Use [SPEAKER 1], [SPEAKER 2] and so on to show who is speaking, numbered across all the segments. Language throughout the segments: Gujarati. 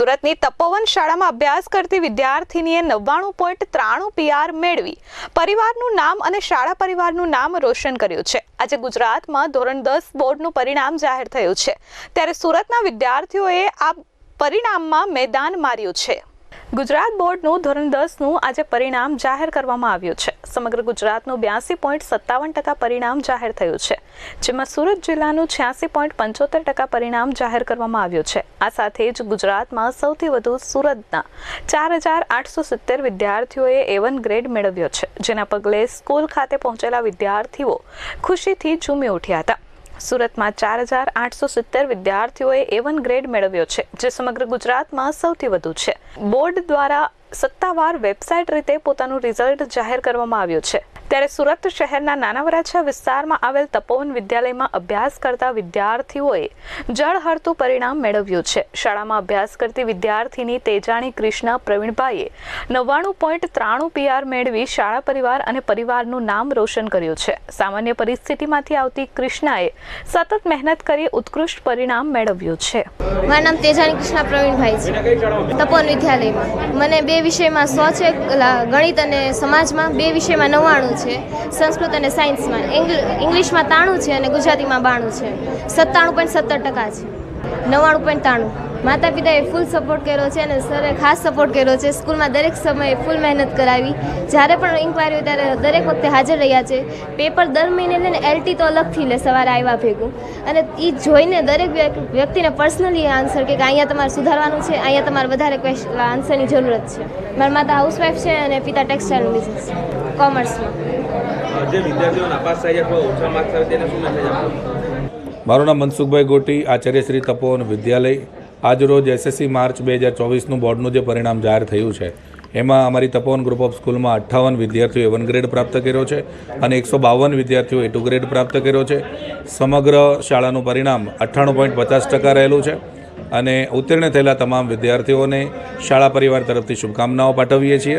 [SPEAKER 1] સુરતની તપોવન શાળામાં અભ્યાસ કરતી વિદ્યાર્થીનીએ નવ્વાણું પોઈન્ટ ત્રાણું પીઆર મેળવી પરિવારનું નામ અને શાળા પરિવારનું નામ રોશન કર્યું છે. આજે ગુજરાતમાં ધોરણ દસ બોર્ડનું પરિણામ જાહેર થયું છે. ત્યારે સુરતના વિદ્યાર્થીઓએ આ પરિણામમાં મેદાન માર્યું છે. ગુજરાત બોર્ડનું ધોરણ દસનું આજે પરિણામ જાહેર કરવામાં આવ્યું છે. સમગ્ર ગુજરાતનું બ્યાસી પોઈન્ટ સત્તાવન ટકા પરિણામ જાહેર થયું છે. જેમાં સુરત જિલ્લાનું છ્યાસી પોઈન્ટ પંચોતેર ટકા પરિણામ જાહેર કરવામાં આવ્યું છે. આ સાથે જ ગુજરાતમાં સૌથી વધુ સુરતના ચાર હજાર આઠસો સિત્તેર વિદ્યાર્થીઓએ એવન ગ્રેડ મેળવ્યો છે. જેના પગલે સ્કૂલ ખાતે પહોંચેલા વિદ્યાર્થીઓ ખુશીથી ઝૂમી ઉઠ્યા હતા. સુરતમાં ચાર હજાર આઠસો સિત્તેર વિદ્યાર્થીઓએ એવન ગ્રેડ મેળવ્યો છે, જે સમગ્ર ગુજરાતમાં સૌથી વધુ છે. બોર્ડ દ્વારા સત્તાવાર વેબસાઇટ રીતે પોતાનું રિઝલ્ટ જાહેર કરવામાં આવ્યું છે. ત્યારે સુરત શહેરના નાના વરાછા વિસ્તારમાં આવેલ તપોવન વિદ્યાલયમાં અભ્યાસ કરતા વિદ્યાર્થીઓએ જળહરતું પરિણામ મેળવ્યું છે. શાળામાં અભ્યાસ કરતી વિદ્યાર્થીની તેજાણી કૃષ્ણ પ્રવીણભાઈએ નવ્વાણું પોઈન્ટ ત્રાણું પીઆર મેળવી શાળા પરિવાર અને પરિવારનું નામ રોશન કર્યું છે. સામાન્ય પરિસ્થિતિમાંથી આવતી કૃષ્ણાએ સતત મહેનત કરી ઉત્કૃષ્ટ પરિણામ મેળવ્યું છે.
[SPEAKER 2] મારું નામ તેજાણી કૃષ્ણા પ્રવીણભાઈ છે. તપોવન વિદ્યાલયમાં. મને બે વિષયમાં સ્વ છે ગણિત અને સમાજમાં, બે વિષયમાં નવ્વાણું સંસ્કૃત અને સાયન્સમાં. ઇંગ્લિશમાં તાણું છે અને ગુજરાતીમાં બાણું છે. સત્તાણું પોઈન્ટ સત્તર ટકા છે. નવ્વાણું પોઈન્ટ તાણું. માતા પિતાએ ફૂલ સપોર્ટ કર્યો છે અને સરે ખાસ સપોર્ટ કર્યો છે. સ્કૂલમાં દરેક સમયે ફૂલ મહેનત કરાવી. જ્યારે પણ ઇન્કવાયરી ત્યારે દરેક વખતે હાજર રહ્યા છે. પેપર દર મહિને લઈને એલટી તો અલગથી લે સવારે આવ્યા ભેગું. અને એ જોઈને દરેક વ્યક- વ્યક્તિને પર્સનલી આન્સર કે અહીંયા તમારે સુધારવાનું છે, અહીંયા તમારે વધારે આન્સરની જરૂરત છે. મારા માતા હાઉસવાઈફ છે અને પિતા ટેક્સટાઇલનું બિઝનેસ કોમર્સમાં
[SPEAKER 3] જે વિદ્યાર્થીઓ નાપાસ થાય છે અથવા ઓછા માર્ક્સ આવે તેને શું મેસેજ આપો?
[SPEAKER 4] મારું નામ મનસુખભાઈ ગોટી આચાર્ય શ્રી તપોવન વિદ્યાલય. આજરોજ એસએસસી માર્ચ બે હજાર ચોવીસનું બોર્ડનું જે પરિણામ જાહેર થયું છે એમાં અમારી તપોવન ગ્રુપ ઓફ સ્કૂલમાં અઠ્ઠાવન વિદ્યાર્થીઓએ વન ગ્રેડ પ્રાપ્ત કર્યો છે અને એકસો બાવન વિદ્યાર્થીઓએ ટુ ગ્રેડ પ્રાપ્ત કર્યો છે. સમગ્ર શાળાનું પરિણામ અઠ્ઠાણું પોઈન્ટ પચાસ ટકા રહેલું છે. અને ઉત્તીર્ણ થયેલા તમામ વિદ્યાર્થીઓને શાળા પરિવાર તરફથી શુભકામનાઓ પાઠવીએ છીએ.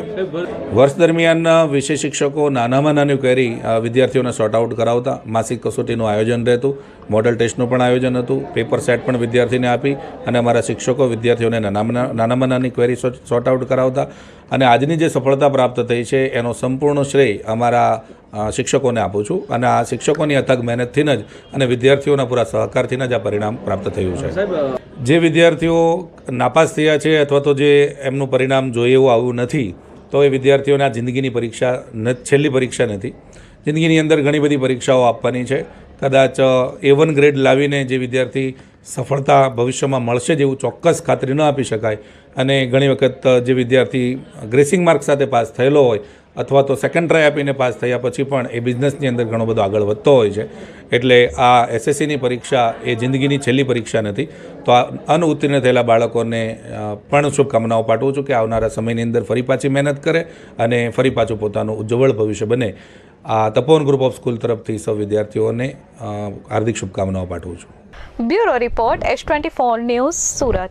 [SPEAKER 4] વર્ષ દરમિયાન વિષય શિક્ષકો નાનામાં નાની ક્વેરી વિદ્યાર્થીઓને સોર્ટ આઉટ કરાવતા, માસિક કસોટીનું આયોજન રહેતું મોડલ ટેસ્ટનું પણ આયોજન હતું પેપર સેટ પણ વિદ્યાર્થીને આપી અને અમારા શિક્ષકો વિદ્યાર્થીઓને નાનામાં નાનામાં નાની ક્વેરી સોર્ટ આઉટ કરાવતા. અને આજની જે સફળતા પ્રાપ્ત થઈ છે, એનો સંપૂર્ણ શ્રેય અમારા શિક્ષકોને આપું છું. અને આ શિક્ષકોની અથક મહેનતથી જ અને વિદ્યાર્થીઓના પૂરા સહકારથી જ આ પરિણામ પ્રાપ્ત થયું છે. જે વિદ્યાર્થીઓ નાપાસ થયા છે અથવા તો જે એમનું પરિણામ જોઈએ એવું આવ્યું નથી, તો એ વિદ્યાર્થીઓને આ જિંદગીની પરીક્ષા છેલ્લી પરીક્ષા નથી. જિંદગીની અંદર ઘણી બધી પરીક્ષાઓ આપવાની છે. કદાચ એ વન ગ્રેડ લાવીને જે વિદ્યાર્થી સફળતા ભવિષ્યમાં મળશે જેવું ચોક્કસ ખાતરી ન આપી શકાય અને ઘણી વખત જે વિદ્યાર્થી ગ્રેસિંગ માર્ક સાથે પાસ થયેલો હોય અથવા તો સેકન્ડ ટ્રાય આપીને પાસ થયા પછી પણ એ બિઝનેસની અંદર ઘણો બધો આગળ વધતો હોય છે. એટલે આ એસએસસીની પરીક્ષા એ જિંદગીની છેલ્લી પરીક્ષા નથી. તો આ અનઉત્તીર્ણ થયેલા બાળકોને પણ શુભકામનાઓ પાઠવું છું કે આવનારા સમયની અંદર ફરી પાછી મહેનત કરે અને ફરી પાછું પોતાનું ઉજ્જવળ ભવિષ્ય બને. આ તપોવન ગ્રુપ ઓફ સ્કૂલ તરફથી સૌ વિદ્યાર્થીઓને હાર્દિક શુભકામનાઓ પાઠવું છું.
[SPEAKER 1] Bureau report, S twenty four news Surat.